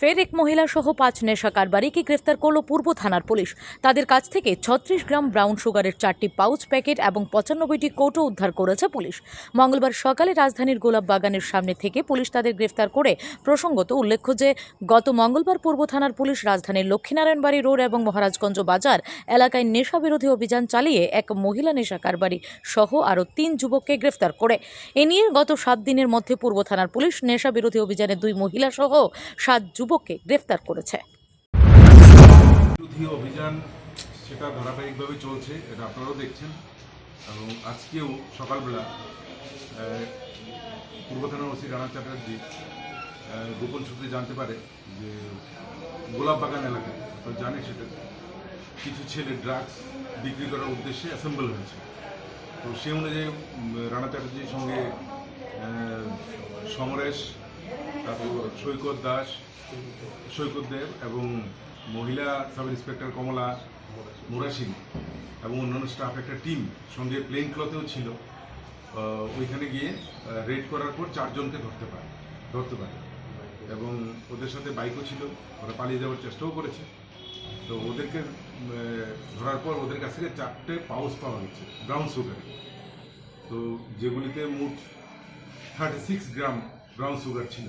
ফের এক মহিলা সহ পাঁচ নেশা কারবারিকে গ্রেফতার করল পূর্ব থানার পুলিশ। তাদের কাছ থেকে ছত্রিশ গ্রাম ব্রাউন সুগারের চারটি পাউচ প্যাকেট এবং পঁচানব্বইটি কৌটো উদ্ধার করেছে পুলিশ। মঙ্গলবার সকালে রাজধানীর গোলাপ বাগানের সামনে থেকে পুলিশ তাদের গ্রেফতার করে প্রসঙ্গত উল্লেখ্য যে, গত মঙ্গলবার পূর্ব থানার পুলিশ রাজধানীর লক্ষ্মীনারায়ণবাড়ি রোড এবং মহারাজগঞ্জ বাজার এলাকায় নেশা বিরোধী অভিযান চালিয়ে এক মহিলা নেশা কারবারি সহ আরও তিন যুবককে গ্রেফতার করে। এ নিয়ে গত সাত দিনের মধ্যে পূর্ব থানার পুলিশ নেশা বিরোধী অভিযানে দুই মহিলা সহ সাত যুবককে গ্রেফতার করেছে। অভিযান সেটা ধারাবাহিকভাবে চলছে, এটা আপনারাও দেখছেন। এবং আজকেও সকালবেলা পূর্ব থানার ওসি রানা চ্যাটার্জি গোপন সূত্রে জানতে পারে যে গোলাপ বাগান এলাকায়, আপনারা জানেন সেটা, কিছু ছেলে ড্রাগস বিক্রি করার উদ্দেশ্যে অ্যাসেম্বল হয়েছে। তো সে অনুযায়ী রানা চ্যাটার্জির সঙ্গে সমরেশ সৈকত দাস, সৈকত দেব এবং মহিলা সাব ইন্সপেক্টর কমলা মুরাসিন এবং অন্যান্য স্টাফ একটা টিম সঙ্গে প্লেন ক্লথেও ছিল। ওইখানে গিয়ে রেড করার পর চারজনকে ধরতে পারে ধরতে পারে। এবং ওদের সাথে বাইকও ছিল, ওরা পালিয়ে যাওয়ার চেষ্টাও করেছে। তো ওদেরকে ধরার পর ওদের কাছ থেকে চারটে পাউচ পাওয়া গেছে ব্রাউন সুগার তো যেগুলিতে মোট thirty six gram brown sugar ছিল।